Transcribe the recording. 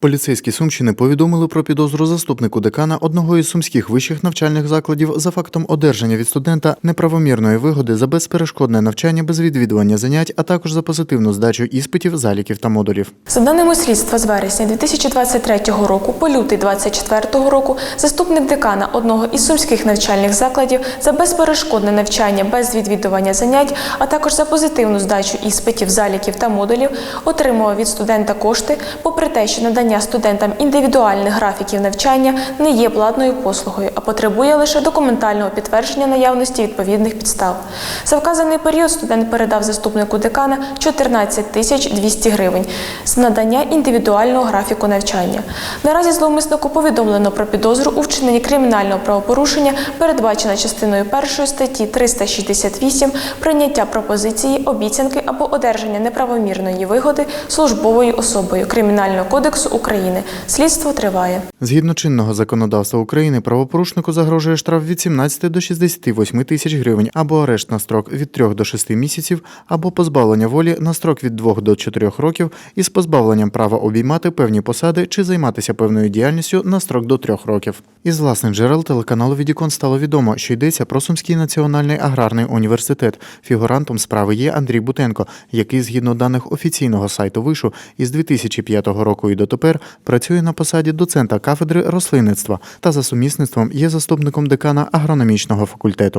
Поліцейські Сумщини повідомили про підозру заступнику декана одного із сумських вищих навчальних закладів за фактом одержання від студента неправомірної вигоди за безперешкодне навчання без відвідування занять, а також за позитивну здачу іспитів, заліків та модулів. За даними слідства з вересня 2023 року по лютий 2024 року заступник декана одного із сумських навчальних закладів за безперешкодне навчання без відвідування занять, а також за позитивну здачу іспитів, заліків та модулів отримував від студента кошти, попри те, що надання студентам індивідуальних графіків навчання не є платною послугою, а потребує лише документального підтвердження наявності відповідних підстав. За вказаний період студент передав заступнику декана 14 тисяч 200 гривень з надання індивідуального графіку навчання. Наразі зловмиснику повідомлено про підозру у вчиненні кримінального правопорушення, передбачена частиною 1 статті 368 прийняття пропозиції, обіцянки або одержання неправомірної вигоди службовою особою Кримінального кодексу України. Слідство триває. Згідно чинного законодавства України, правопорушнику загрожує штраф від 17 до 68 тисяч гривень або арешт на строк від 3 до 6 місяців, або позбавлення волі на строк від 2 до 4 років із позбавленням права обіймати певні посади чи займатися певною діяльністю на строк до 3 років. Із власних джерел телеканалу Відікон стало відомо, що йдеться про Сумський національний аграрний університет. Фігурантом справи є Андрій Бутенко, який, згідно даних офіційного сайту вишу, із 2005 року і дотепер працює на посаді доцента кафедри рослинництва та за сумісництвом є заступником декана агрономічного факультету.